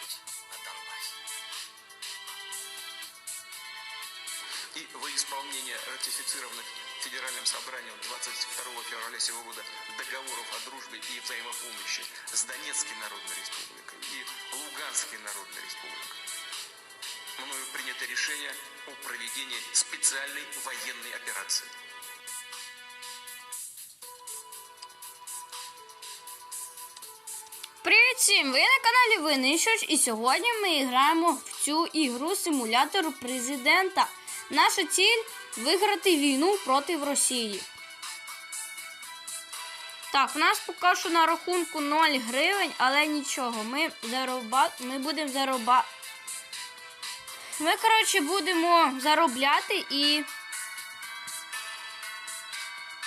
быть на Донбассе. И во исполнение ратифицированных Федеральным собранием 22 февраля сего года договоров о дружбе и взаимопомощи с Донецкой Народной Республикой и Луганской Народной Республикой мною принято решение о проведении специальной военной операции. Всім! Ви на каналі Винищувач і сьогодні ми граємо в цю ігру симулятор президента. Наша ціль виграти війну проти Росії. Так, в нас поки що на рахунку 0 гривень, але нічого. Ми, зароба... ми будемо зароба... Ми, коротше, будемо заробляти і.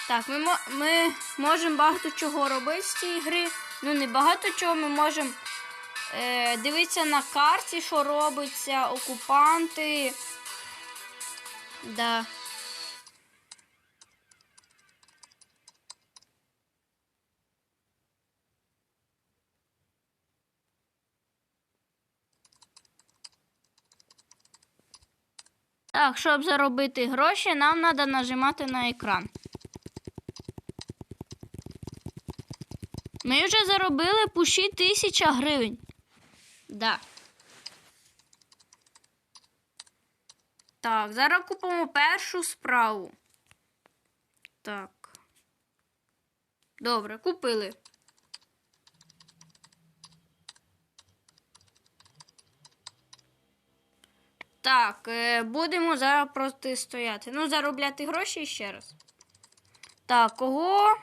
Так, ми, ми можемо багато чого робити з цієї гри. Ну, не багато чого ми можемо е, дивитися на карті, що робиться, окупанти. Да. Так, щоб заробити гроші, нам треба нажимати на екран. Ми вже заробили пущі тисяча гривень. Да. Так, зараз купимо першу справу. Так. Добре, купили. Так, е, будемо зараз протистояти. Ну, заробляти гроші ще раз. Так, кого?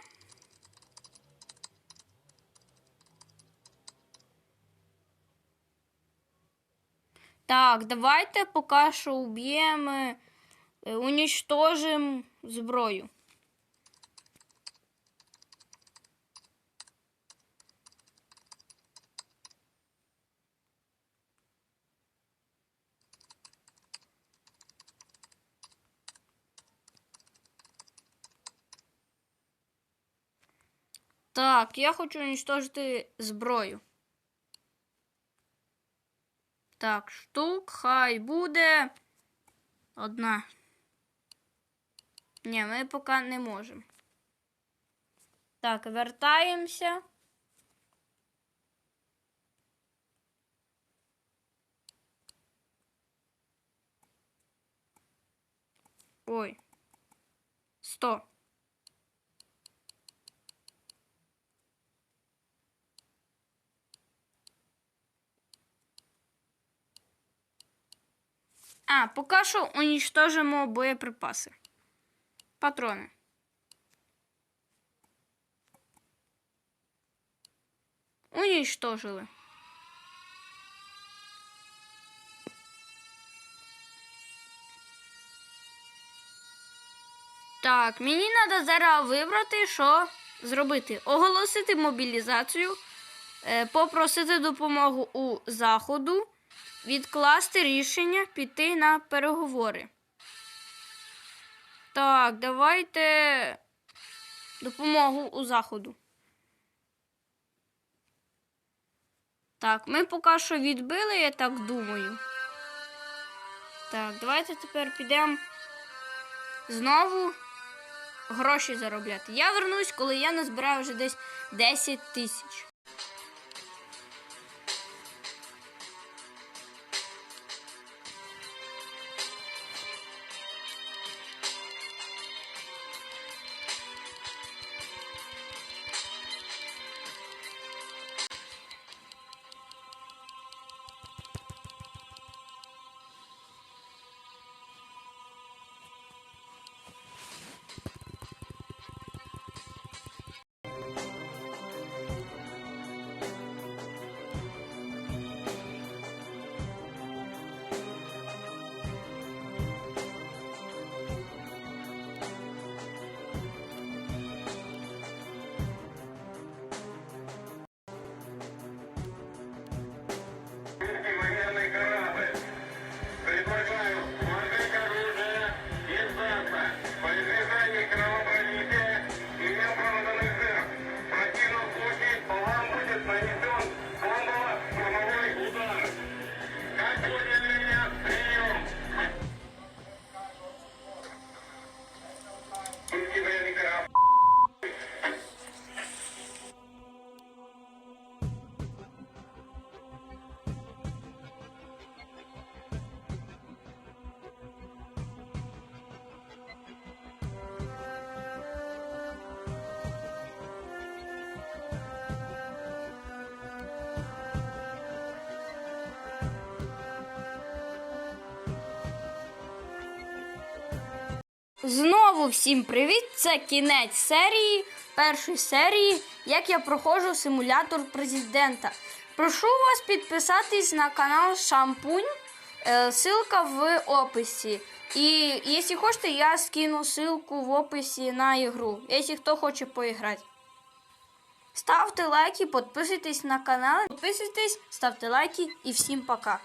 Так, давайте поки що уб'ємо, е, уничтожимо зброю. Так, я хочу уничтожити зброю. Так, штук, хай буде одна. Ні, ми поки не можемо. Так, вертаємося. Ой. Сто. А, поки що уничтожимо боєприпаси. Патрони. Уничтожили. Так, мені треба зараз вибрати, що зробити. Оголосити мобілізацію, е, попросити допомогу у заходу, відкласти рішення піти на переговори. Так, давайте допомогу у заходу. Так, ми поки що відбили, я так думаю. Так, давайте тепер підемо знову гроші заробляти. Я вернусь, коли я назбираю вже десь 10 тисяч. Знову всім привіт! Це кінець серії, першої серії, як я проходжу симулятор президента. Прошу вас підписатись на канал Шампунь. Е, Ссылка в описі. І якщо хочете, я скину ссылку в описі на ігру, якщо хто хоче поіграти. Ставте лайки, підписуйтесь на канал, підписуйтесь, ставте лайки і всім пока.